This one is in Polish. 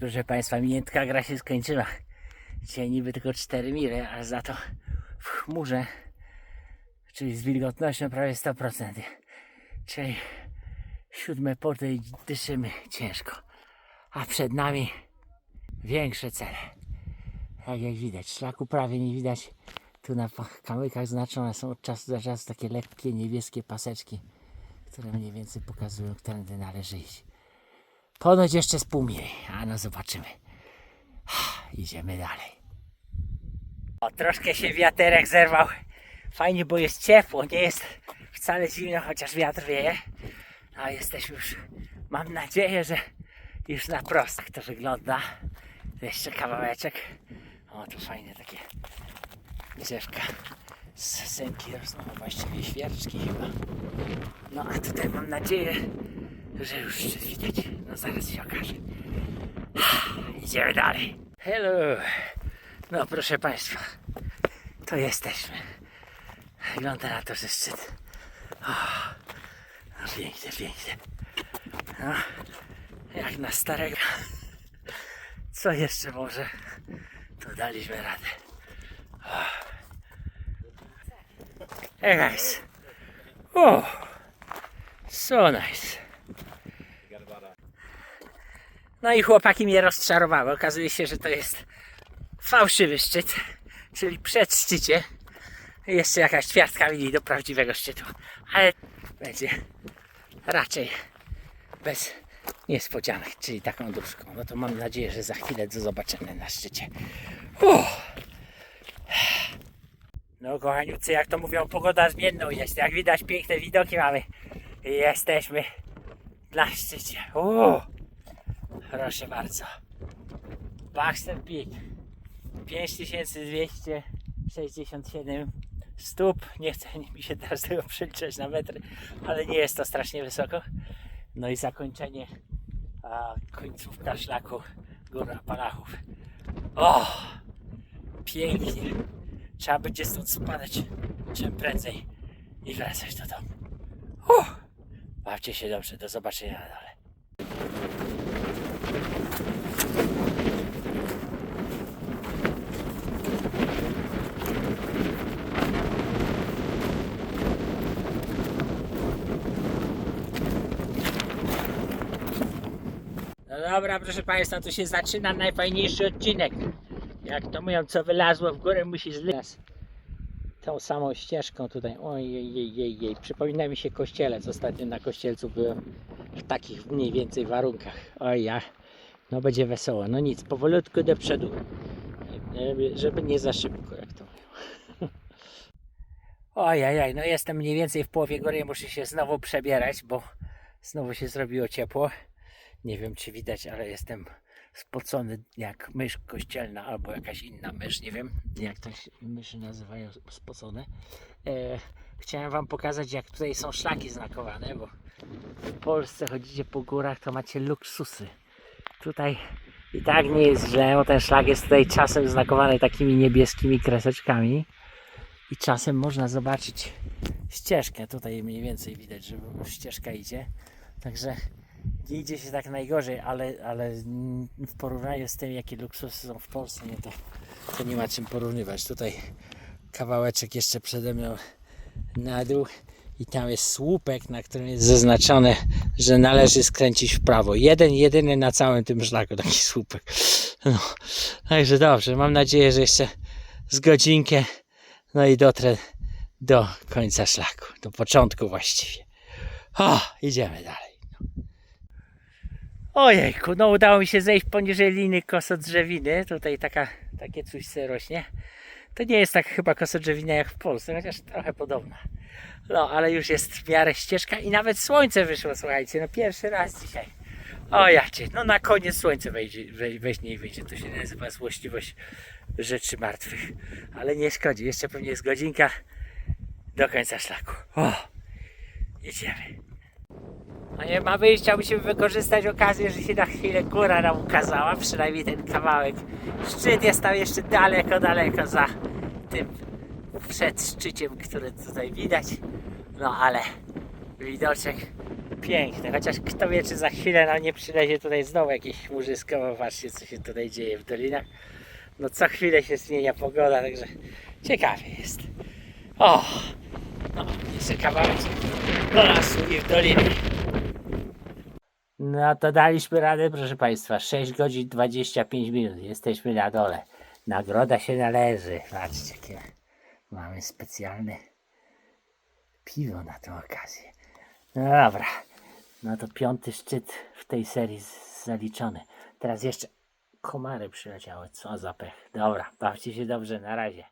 proszę Państwa, miętka gra się skończyła. Dzisiaj niby tylko 4 mile, a za to w chmurze, czyli z wilgotnością prawie 100%. Czyli siódme porty dyszymy ciężko. A przed nami większe cele. Tak jak widać, szlaku prawie nie widać. Tu na kamykach znaczone są od czasu do czasu takie lekkie niebieskie paseczki, które mniej więcej pokazują, którędy należy iść. Ponoć jeszcze z pół mili, a no zobaczymy. Idziemy dalej. O, troszkę się wiaterek zerwał. Fajnie, bo jest ciepło, nie jest wcale zimno, chociaż wiatr wieje. A jesteśmy już, mam nadzieję, że już na prostach to wygląda. Jeszcze kawałeczek. O, tu fajne takie drzewka z sęki rosną, właściwie świerczki chyba. No a tutaj mam nadzieję, że już szczyt widać. No zaraz się okaże. Idziemy dalej. Hello. No proszę Państwa, to jesteśmy. Wygląda na to, że szczyt. O, no pięknie, pięknie. No, jak na starego. Co jeszcze może? To daliśmy radę. Hey guys. Oh, so nice. No i chłopaki mnie rozczarowały. Okazuje się, że to jest fałszywy szczyt, czyli przed szczycie. Jeszcze jakaś ćwiartka linii do prawdziwego szczytu. Ale będzie raczej bez niespodzianek, czyli taką dróżką. No to mam nadzieję, że za chwilę to zobaczymy na szczycie. Uff. No kochaniucy, jak to mówią, pogoda zmienną jest. Jak widać, piękne widoki mamy. Jesteśmy na szczycie. Uuu. Proszę bardzo. Baxter Peak. 5267 stóp. Nie chce mi się teraz tego przeliczać na metry, ale nie jest to strasznie wysoko. No i zakończenie, a końcówka szlaku Gór Apalachów. O! Pięknie. Trzeba będzie stąd spadać czym prędzej i wracać do domu. Uff. Bawcie się dobrze, do zobaczenia na dole. No dobra, proszę Państwa, tu się zaczyna najfajniejszy odcinek. Jak to mówią, co wylazło w górę musi zlec. Tą samą ścieżką tutaj, ojej, jej, jej. Przypomina mi się kościelec. Ostatnio na kościelcu byłem w takich mniej więcej warunkach. Oj, ja, no będzie wesoło. No nic, powolutku do przodu. Żeby- nie za szybko, jak to mówią. Ojej, no jestem mniej więcej w połowie góry, muszę się znowu przebierać, bo znowu się zrobiło ciepło. Nie wiem, czy widać, ale jestem spocony jak mysz kościelna albo jakaś inna mysz, nie wiem jak to się myszy nazywają spocone. E, chciałem Wam pokazać, jak tutaj są szlaki znakowane, bo w Polsce chodzicie po górach, to macie luksusy. Tutaj i tak nie jest źle, bo ten szlak jest tutaj czasem znakowany takimi niebieskimi kreseczkami i czasem można zobaczyć ścieżkę. Tutaj mniej więcej widać, że ścieżka idzie. Także idzie się tak najgorzej, ale, ale w porównaniu z tym, jakie luksusy są w Polsce, nie, to, to nie ma czym porównywać. Tutaj kawałeczek jeszcze przede mną na dół i tam jest słupek, na którym jest zaznaczone, że należy skręcić w prawo. Jeden, jedyny na całym tym szlaku taki słupek. No, także dobrze, mam nadzieję, że jeszcze z godzinkę, no i dotrę do końca szlaku, do początku właściwie. O, idziemy dalej. Ojejku, no udało mi się zejść poniżej liny kosodrzewiny. Tutaj taka, takie coś se rośnie. To nie jest tak chyba kosodrzewina jak w Polsce, chociaż trochę podobna. No, ale już jest w miarę ścieżka i nawet słońce wyszło, słuchajcie, no pierwszy raz dzisiaj. O jacie, no na koniec słońce wejdzie, we, weźmie i wyjdzie. To się nazywa złośliwość rzeczy martwych. Ale nie szkodzi, jeszcze pewnie jest godzinka do końca szlaku. O, idziemy. No nie ma wyjścia, musimy wykorzystać okazję, że się na chwilę góra nam ukazała, przynajmniej ten kawałek. Szczyt jest tam jeszcze daleko, daleko za tym przed szczyciem, który tutaj widać. No ale widoczek piękne. Chociaż kto wie, czy za chwilę nam nie przylezie tutaj znowu jakieś chmurzysko, bo patrzcie, co się tutaj dzieje w dolinach. No co chwilę się zmienia pogoda, także ciekawie jest. O! No, jeszcze kawałek do lasu i w doliny. No to daliśmy radę, proszę Państwa. 6 godzin 25 minut. Jesteśmy na dole. Nagroda się należy. Patrzcie, jakie mamy specjalne piwo na tę okazję. No dobra. No to piąty szczyt w tej serii zaliczony. Teraz jeszcze komary przyleciały. Co za pech. Dobra, bawcie się dobrze. Na razie.